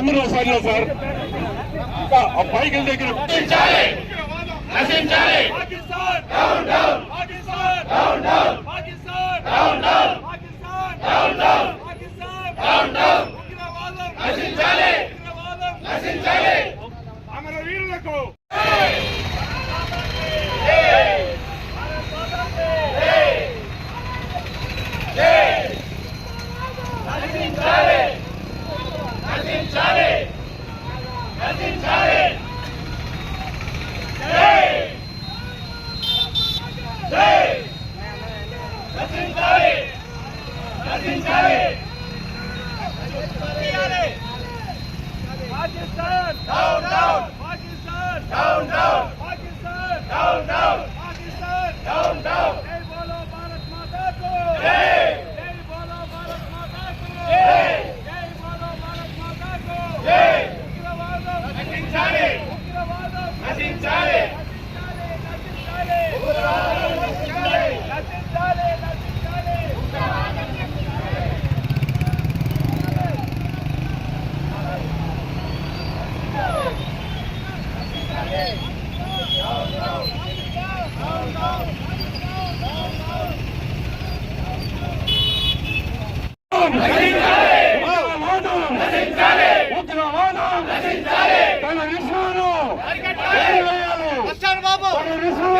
అందరూ ఒకసారిలో సార్. పైకి దగ్గర Pakistan. Pakistan! Down, down! Pakistan! Down, down! Pakistan! Down, down!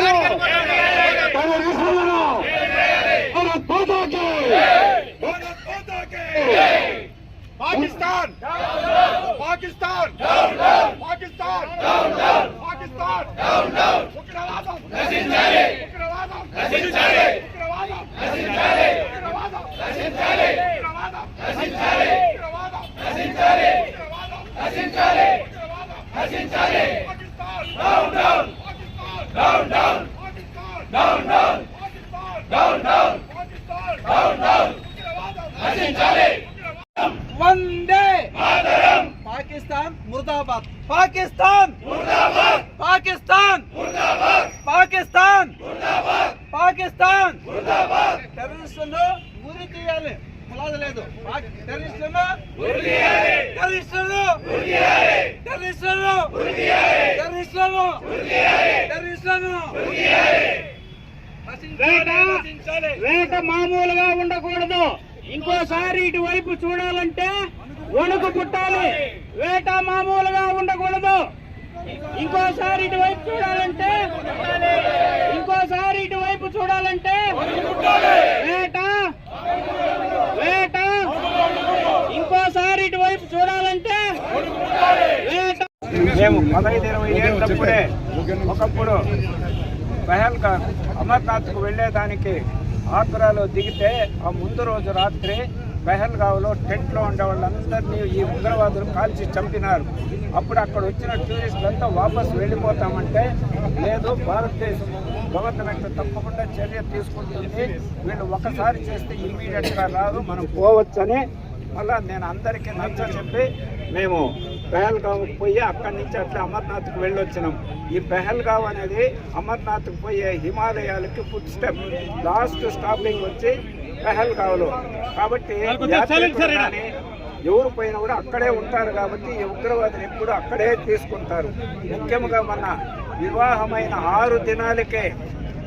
¡Vámonos! Pakistan! Pakistan! Pakistan! Pakistan! టెర్రరిస్టులను గురి తీయాలి లేదు. టెర్రరిస్టులను టెర్రరిస్టులను టెర్రరిస్టులను టెర్రరిస్టులను వేట మామూలుగా ఉండకూడదు. ఇంకోసారి ఇటువైపు చూడాలంటే వణుకు పుట్టాలి. వేట మామూలుగా ఉండకూడదు. ఇంకోసారి ఇటువైపు చూడాలంటే ఇంకోసారి ఇటువైపు చూడాలంటే వేట వేట ఇంకోసారి ఇటువైపు చూడాలంటే వేట. మేము పదహైదు ఇరవై ఏళ్ళప్పుడే ఒకప్పుడు పహల్గా అమర్నాథ్కు వెళ్ళేదానికి ఆగ్రాలో దిగితే ఆ ముందు రోజు రాత్రి మెహల్గావ్లో టెంట్లో ఉండే వాళ్ళందరినీ ఈ ఉగ్రవాదులు కాల్చి చంపినారు. అప్పుడు అక్కడ వచ్చిన టూరిస్టులంతా వాపస్ వెళ్ళిపోతామంటే లేదు భారతదేశం గవర్నమెంట్ తప్పకుండా చర్య తీసుకుంటుంది. వీళ్ళు ఒకసారి చేస్తే ఇమ్మీడియట్గా రాదు మనం పోవచ్చని మళ్ళీ నేను అందరికీ నచ్చ చెప్పి మేము పెహల్గావ్ పోయి అక్కడి నుంచి అట్లా అమర్నాథ్కి వెళ్ళొచ్చినాం. ఈ పెహల్గావ్ అనేది అమర్నాథ్కి పోయే హిమాలయాలకి ఫుడ్ స్టెప్ లాస్ట్ స్టాపింగ్ వచ్చి పెహల్గావ్లో కాబట్టి ఎవరు పోయినా కూడా అక్కడే ఉంటారు కాబట్టి ఈ ఉగ్రవాదులు ఎప్పుడు అక్కడే తీసుకుంటారు. ముఖ్యంగా మన వివాహమైన ఆరు దినాలకే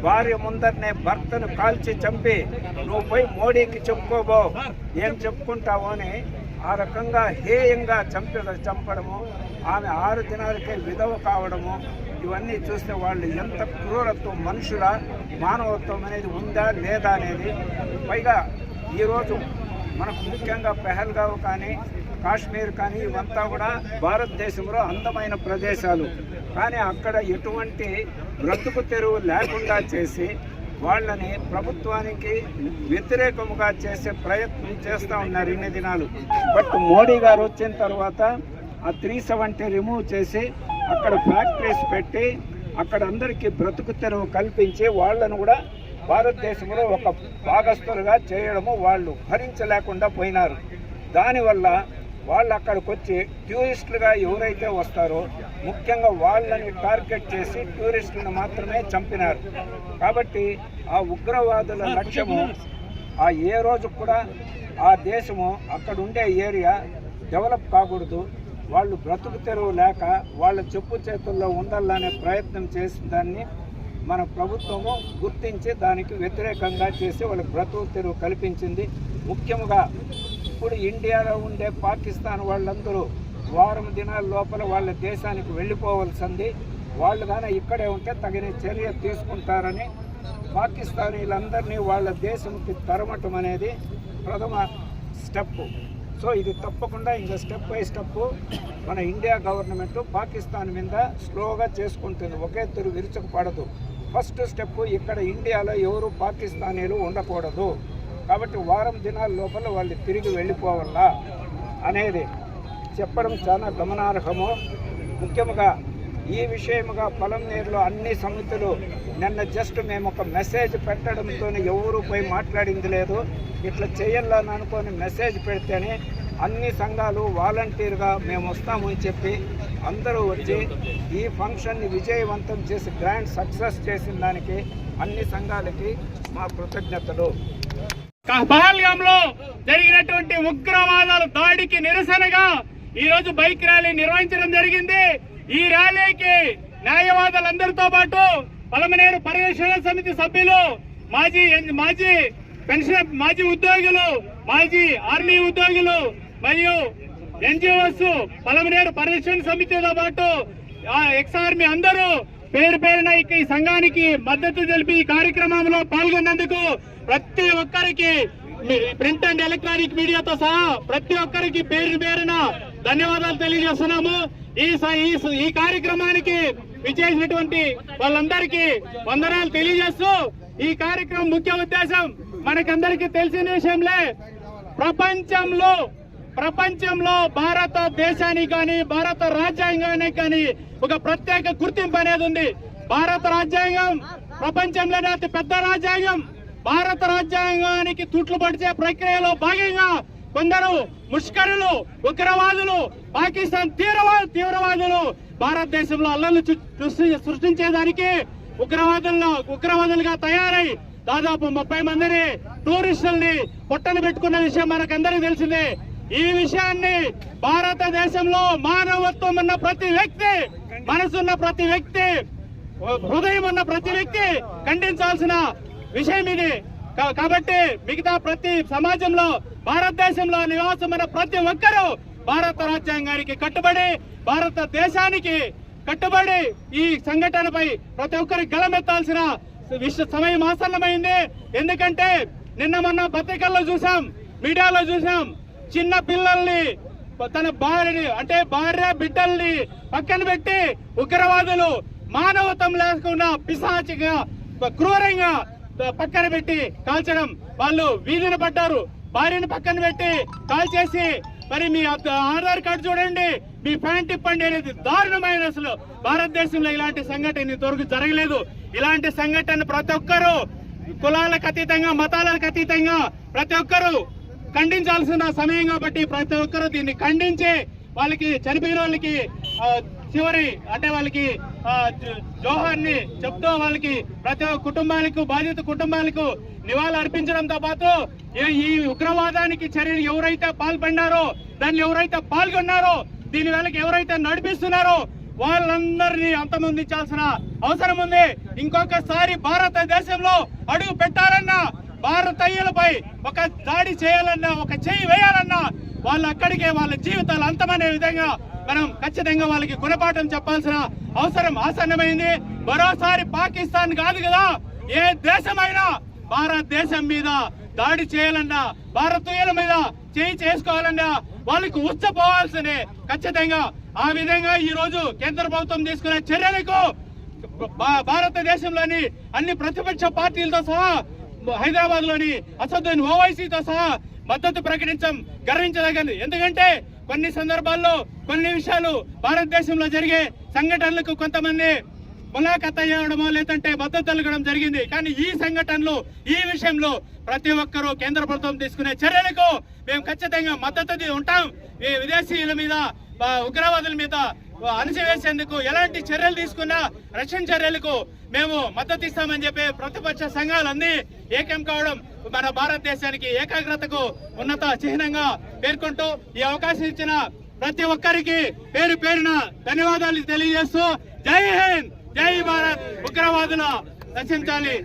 భార్య ముందరనే భర్తను కాల్చి చంపి నువ్వు పోయి మోడీకి చెప్పుకోబో ఏం చెప్పుకుంటావు అని ఆ రకంగా హేయంగా చంపి చంపడము ఆమె ఆరు దినాలకే విధవ కావడము ఇవన్నీ చూస్తే వాళ్ళు ఎంత క్రూరత్వం మనుషుల మానవత్వం అనేది ఉందా లేదా అనేది పైగా ఈరోజు మనకు ముఖ్యంగా పెహల్గావ్ కానీ కాశ్మీర్ కానీ ఇవంతా కూడా భారతదేశంలో అందమైన ప్రదేశాలు. కానీ అక్కడ ఎటువంటి బ్రతుకు తెరువు లేకుండా చేసి వాళ్ళని ప్రభుత్వానికి వ్యతిరేకముగా చేసే ప్రయత్నం చేస్తూ ఉన్నారు ఇన్ని దినాలు. బట్ మోడీ గారు వచ్చిన తర్వాత ఆ త్రీ సెవెంటీ రిమూవ్ చేసి అక్కడ ఫ్యాక్టరీస్ పెట్టి అక్కడ అందరికీ బ్రతుకు తెరువు కల్పించి వాళ్ళను కూడా భారతదేశంలో ఒక భాగస్థులుగా చేయడము వాళ్ళు భరించలేకుండా పోయినారు. దానివల్ల వాళ్ళు అక్కడికి వచ్చి టూరిస్టులుగా ఎవరైతే వస్తారో ముఖ్యంగా వాళ్ళని టార్గెట్ చేసి టూరిస్టులను మాత్రమే చంపినారు. కాబట్టి ఆ ఉగ్రవాదుల లక్ష్యము ఆ ఏ రోజు కూడా ఆ దేశము అక్కడ ఉండే ఏరియా డెవలప్ కాకూడదు. వాళ్ళు బ్రతుకు తెరువు లేక వాళ్ళ చెప్పు చేతుల్లో ఉండాలనే ప్రయత్నం చేసిన దాన్ని మన ప్రభుత్వము గుర్తించి దానికి వ్యతిరేకంగా చేసి వాళ్ళకి బ్రతుకు తెరువు కల్పించింది. ముఖ్యంగా ఇప్పుడు ఇండియాలో ఉండే పాకిస్తాన్ వాళ్ళందరూ వారం దినాల లోపల వాళ్ళ దేశానికి వెళ్ళిపోవలసింది. వాళ్ళు కానీ ఇక్కడే ఉంటే తగిన చర్య తీసుకుంటారని పాకిస్తానీలందరినీ వాళ్ళ దేశంకి తరమటం అనేది ప్రథమ స్టెప్. సో ఇది తప్పకుండా ఇంకా స్టెప్ బై స్టెప్ మన ఇండియా గవర్నమెంట్ పాకిస్తాన్ మీద స్లోగా చేసుకుంటుంది. ఒకే తిరు విరుచకపడదు. ఫస్ట్ స్టెప్ ఇక్కడ ఇండియాలో ఎవరు పాకిస్తానీలు ఉండకూడదు. కాబట్టి వారం దినాల లోపల వాళ్ళు తిరిగి వెళ్ళిపోవాలా అనేది చెప్పడం చాలా గమనార్హము. ముఖ్యంగా ఈ విషయముగా పొలంనేరులో అన్ని సమితులు నిన్న జస్ట్ మేము ఒక మెసేజ్ పెట్టడంతో ఎవరు పోయి మాట్లాడింది లేదు. ఇట్లా చేయాలని అనుకొని మెసేజ్ పెడితేనే అన్ని సంఘాలు వాలంటీర్గా మేము వస్తామని చెప్పి అందరూ వచ్చి ఈ ఫంక్షన్ని విజయవంతం చేసి గ్రాండ్ సక్సెస్ చేసిన దానికి అన్ని సంఘాలకి మా కృతజ్ఞతలు. జరిగినటువంటి ఉగ్రవాదాల దాడికి నిరసనగా ఈ రోజు బైక్ ర్యాలీ నిర్వహించడం జరిగింది. ఈ ర్యాలీకి న్యాయవాదులందరితో పాటు పలమనేరు పరిరక్షణ సమితి సభ్యులు మాజీ మాజీ పెన్షన్ మాజీ ఉద్యోగులు మాజీ ఆర్మీ ఉద్యోగులు మరియు ఎన్జిఓస్ పలమనేరు పరిరక్షణ సమితితో పాటు ఎక్స్ ఆర్మీ అందరూ పేరు పేరున ఈ సంఘానికి మద్దతు తెలిపి ఈ కార్యక్రమంలో పాల్గొన్నందుకు ప్రతి ఒక్కరికి ప్రింట్ అండ్ ఎలక్ట్రానిక్ మీడియాతో సహా ప్రతి ఒక్కరికి పేరు పేరున ధన్యవాదాలు తెలియజేస్తున్నాము. ఈ స- ఈ ఈ కార్యక్రమానికి విచ్చేసినటువంటి వాళ్ళందరికీ వందనాలు తెలియజేస్తూ ఈ కార్యక్రమం ముఖ్య ఉద్దేశం మనకందరికీ తెలిసిన విషయంలే. ప్రపంచంలో ప్రపంచంలో భారతదేశానికి కానీ భారత రాజ్యాంగానికి కానీ ఒక ప్రత్యేక గుర్తింపు అనేది ఉంది. భారత రాజ్యాంగం ప్రపంచంలోనే అతి పెద్ద రాజ్యాంగం. భారత రాజ్యాంగానికి తుట్లు పడిచే ప్రక్రియలో భాగంగా కొందరు ముష్కరులు ఉగ్రవాదులు పాకిస్తాన్ తీవ్రవా తీవ్రవాదులు భారతదేశంలో అల్లర్లు సృష్టించేదానికి ఉగ్రవాదుల్లో ఉగ్రవాదులుగా తయారై దాదాపు ముప్పై మందిని టూరిస్టుల్ని పొట్టను పెట్టుకున్న విషయం మనకందరికీ తెలిసిందే. ఈ విషయాన్ని భారతదేశంలో మానవత్వం ఉన్న ప్రతి వ్యక్తి మనసున్న ప్రతి వ్యక్తి హృదయం ఉన్న ప్రతి వ్యక్తి ఖండించాల్సిన విషయం ఇది. కా- కాబట్టి మిగతా ప్రతి సమాజంలో భారతదేశంలో నివాసం ఉన్న ప్రతి ఒక్కరూ భారత రాజ్యాంగానికి కట్టుబడి భారతదేశానికి కట్టుబడి ఈ సంఘటనపై ప్రతి ఒక్కరికి గలమెత్తాల్సిన విశ్వ సమయం ఆసన్నమైంది. ఎందుకంటే నిన్న మొన్న పత్రికల్లో చూసాం మీడియాలో చూసాం చిన్న పిల్లల్ని తన భార్యని అంటే భార్య బిడ్డల్ని పక్కన పెట్టి ఉగ్రవాదులు మానవతం లేకుండా పిశాచిగా క్రూరంగా పక్కన పెట్టి కాల్చడం. వాళ్ళు వీధిన పడ్డారు. భార్యని పక్కన పెట్టి కాల్చేసి మరి మీ ఆధార్ కార్డు చూడండి. మీ ప్యాంట్ ఇప్పండి అనేది దారుణమైన అసలు భారతదేశంలో ఇలాంటి సంఘటన ఇంతవరకు జరగలేదు. ఇలాంటి సంఘటన ప్రతి ఒక్కరూ కులాలకు అతీతంగా మతాలకు అతీతంగా ప్రతి ఒక్కరూ ఖండించాల్సిన సమయం కాబట్టి ప్రతి ఒక్కరూ దీన్ని ఖండించి వాళ్ళకి చనిపోయిన వాళ్ళకి చివరి అంటే వాళ్ళకి జోహార్ని చెప్తూ వాళ్ళకి ప్రతి ఒక్క కుటుంబాలకు బాధిత కుటుంబాలకు నివాళులు అర్పించడంతో పాటు ఈ- ఈ ఉగ్రవాదానికి చర్యలు ఎవరైతే పాల్పడినారో దాన్ని ఎవరైతే పాల్గొన్నారో దీని వెళ్ళకి ఎవరైతే నడిపిస్తున్నారో వాళ్ళందరినీ అంతమొందించాల్సిన అవసరం ఉంది. ఇంకొకసారి భారతదేశంలో అడుగు పెట్టాలన్నా భారతీయులపై ఒక దాడి చేయాలన్నా ఒక చేయి వేయాలన్నా వాళ్ళు అక్కడికే వాళ్ళ జీవితాలు అంతమనే విధంగా మనం ఖచ్చితంగా వాళ్ళకి గుణపాఠం చెప్పాల్సిన అవసరం ఆసన్నమైంది. మరోసారి పాకిస్తాన్ కాదు కదా ఏ దేశమైనా భారతదేశం మీద దాడి చేయాలన్నా భారతీయుల మీద చేయి చేసుకోవాలన్నా వాళ్ళకి ఉచ్చపోవాల్సిందే ఖచ్చితంగా ఆ విధంగా ఈ రోజు కేంద్ర ప్రభుత్వం తీసుకునే చర్యలకు భారతదేశంలోని అన్ని ప్రతిపక్ష పార్టీలతో సహా హైదరాబాద్లోని అసదుద్దీన్ ఓవైసీతో సహా మద్దతు ప్రకటించడం గర్వించదగింది. ఎందుకంటే కొన్ని సందర్భాల్లో కొన్ని విషయాలు భారతదేశంలో జరిగే సంఘటనలకు కొంతమంది ములాఖత్ అయ్యడమో లేదంటే మద్దతు తొలగడం జరిగింది. కానీ ఈ సంఘటనలు ఈ విషయంలో ప్రతి ఒక్కరూ కేంద్ర ప్రభుత్వం తీసుకునే చర్యలకు మేము ఖచ్చితంగా మద్దతు ఉంటాం. ఈ విదేశీయుల మీద ఉగ్రవాదుల మీద అణచివేసేందుకు ఎలాంటి చర్యలు తీసుకున్నా రక్షణ చర్యలకు మేము మద్దతు ఇస్తామని చెప్పి ప్రతిపక్ష సంఘాలన్నీ ఏకం కావడం మన భారతదేశానికి ఏకాగ్రతకు ఉన్నత చిహ్నంగా పేర్కొంటూ ఈ అవకాశం ఇచ్చిన ప్రతి ఒక్కరికి పేరు పేరున ధన్యవాదాలు తెలియజేస్తూ జై హింద్ జై భారత్ ఉగ్రవాదుల నశించాలి